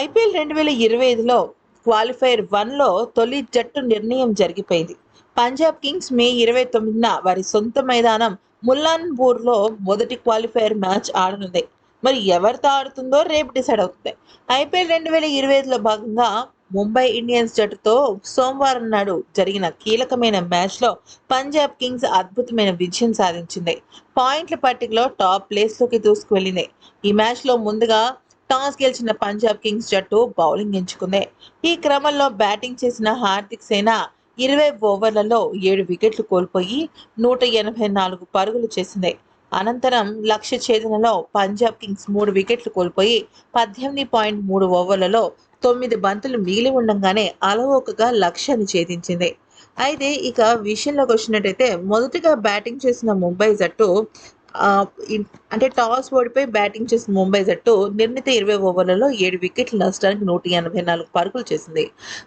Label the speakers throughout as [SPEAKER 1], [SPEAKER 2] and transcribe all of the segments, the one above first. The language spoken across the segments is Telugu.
[SPEAKER 1] ఐపీఎల్ రెండు వేల ఇరవై ఐదులో క్వాలిఫైర్ వన్లో తొలి జట్టు నిర్ణయం జరిగిపోయింది. పంజాబ్ కింగ్స్ మే ఇరవై తొమ్మిదిన వారి సొంత మైదానం ముల్లాన్పూర్లో మొదటి క్వాలిఫైర్ మ్యాచ్ ఆడనుంది. మరి ఎవరితో ఆడుతుందో రేపు డిసైడ్ అవుతుంది. ఐపీఎల్ రెండు వేల ఇరవై ఐదులో భాగంగా ముంబై ఇండియన్స్ జట్టుతో సోమవారం నాడు జరిగిన కీలకమైన మ్యాచ్లో పంజాబ్ కింగ్స్ అద్భుతమైన విజయం సాధించింది. పాయింట్ల పట్టికలో టాప్ ప్లేస్లోకి దూసుకువెళ్ళింది. ఈ మ్యాచ్లో ముందుగా టాస్ గెలిచిన పంజాబ్ కింగ్స్ జట్టు బౌలింగ్ ఎంచుకుంది. ఈ క్రమంలో బ్యాటింగ్ చేసిన హార్దిక్ సేన ఇరవై ఓవర్లలో ఏడు వికెట్లు కోల్పోయి నూట ఎనభై నాలుగు పరుగులు చేసింది. అనంతరం లక్ష్య ఛేదనలో పంజాబ్ కింగ్స్ మూడు వికెట్లు కోల్పోయి పద్దెనిమిది పాయింట్ మూడు ఓవర్లలో తొమ్మిది బంతులు మిగిలి ఉండగానే అలవోకగా లక్ష్యాన్ని ఛేదించింది. అయితే ఇక విషయంలోకి వచ్చినట్టయితే మొదటగా బ్యాటింగ్ చేసిన ముంబై జట్టు అంటే టాస్ ఓడిపోయి బ్యాటింగ్ చేసిన ముంబై జట్టు నిర్ణీత ఇరవై ఓవర్లలో ఏడు వికెట్లు నష్టానికి నూట ఎనభై నాలుగు పరుగులు చేసింది.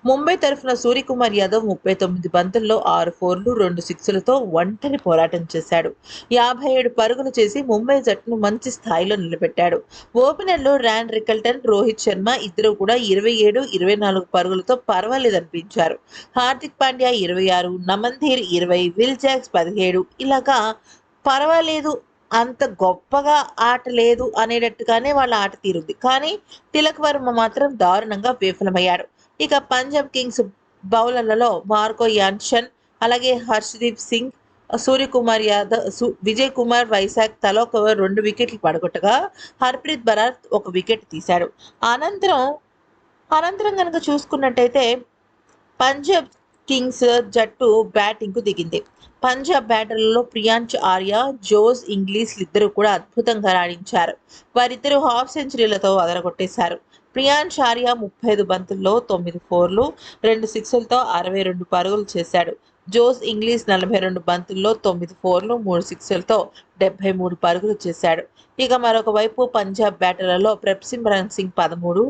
[SPEAKER 1] ముంబై తరఫున సూర్యకుమార్ యాదవ్ ముప్పై తొమ్మిది బంతుల్లో ఆరు ఫోర్లు రెండు సిక్స్లతో ఒంటరి పోరాటం చేశాడు. యాభై ఏడు పరుగులు చేసి ముంబై జట్టును మంచి స్థాయిలో నిలబెట్టాడు. ఓపెనర్లు ర్యాన్ రికల్టన్ రోహిత్ శర్మ ఇద్దరు కూడా ఇరవై ఏడు ఇరవై నాలుగు పరుగులతో పర్వాలేదనిపించారు. హార్దిక్ పాండ్యా ఇరవై ఆరు నమంధీర్ ఇరవై విల్ జాక్స్ పదిహేడు ఇలాగా పర్వాలేదు అంత గొప్పగా ఆట లేదు అనేటట్టుగానే వాళ్ళ ఆట తీరుంది. కానీ తిలక్ వర్మ మాత్రం దారుణంగా విఫలమయ్యాడు. ఇక పంజాబ్ కింగ్స్ బౌలర్లలో మార్కో యాన్షన్ అలాగే హర్షదీప్ సింగ్ సూర్యకుమార్ యాదవ్ సు విజయ్ కుమార్ వైశాఖ్ తలో రెండు వికెట్లు పడగొట్టగా హర్ప్రీత్ బరార్ ఒక వికెట్ తీశాడు. అనంతరం అనంతరం కనుక చూసుకున్నట్టయితే పంజాబ్ కింగ్స్ జట్టు బ్యాటింగ్కు దిగింది. పంజాబ్ బ్యాటర్లలో ప్రియాంచ్ ఆర్య జోస్ ఇంగ్లీష్ ఇద్దరు కూడా అద్భుతంగా రాణించారు. వారిద్దరూ హాఫ్ సెంచరీలతో అదరగొట్టేశారు. ప్రియాంచ్ ఆర్య ముప్పై ఐదు బంతుల్లో తొమ్మిది ఫోర్లు రెండు సిక్స్లతో అరవై రెండు పరుగులు చేశాడు. జోస్ ఇంగ్లీష్ నలభై రెండు బంతుల్లో తొమ్మిది ఫోర్లు మూడు సిక్స్లతో డెబ్బై మూడు పరుగులు చేశాడు. ఇక మరొక వైపు పంజాబ్ బ్యాటర్లలో ప్రప్సిమ్రన్ సింగ్ పదమూడు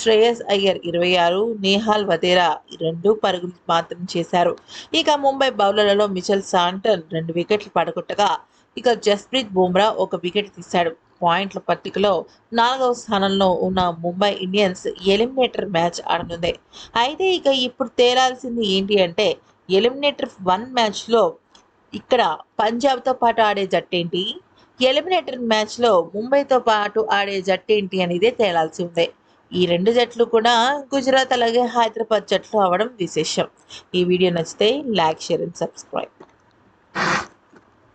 [SPEAKER 1] శ్రేయస్ అయ్యర్ ఇరవై ఆరు నేహాల్ వదేరా రెండు పరుగులు మాత్రం చేశారు. ఇక ముంబై బౌలర్లలో మిచెల్ సాంటన్ రెండు వికెట్లు పడగొట్టగా ఇక జస్ప్రీత్ బుమ్రా ఒక వికెట్ తీశాడు. పాయింట్ల పట్టికలో నాలుగవ స్థానంలో ఉన్న ముంబై ఇండియన్స్ ఎలిమినేటర్ మ్యాచ్ ఆడనుంది. అయితే ఇక ఇప్పుడు తేలాల్సింది ఏంటి అంటే ఎలిమినేటర్ వన్ మ్యాచ్లో ఇక్కడ పంజాబ్తో పాటు ఆడే జట్టేంటి? ఎలిమినేటర్ మ్యాచ్లో ముంబైతో పాటు ఆడే జట్టేంటి అనేది తేలాల్సి ఉంది. ఈ రెండు జట్లు కూడా గుజరాత్ అలాగే హైదరాబాద్ జట్లు అవడం విశేషం. ఈ వీడియో నచ్చితే లైక్ షేర్ అండ్ సబ్స్క్రైబ్.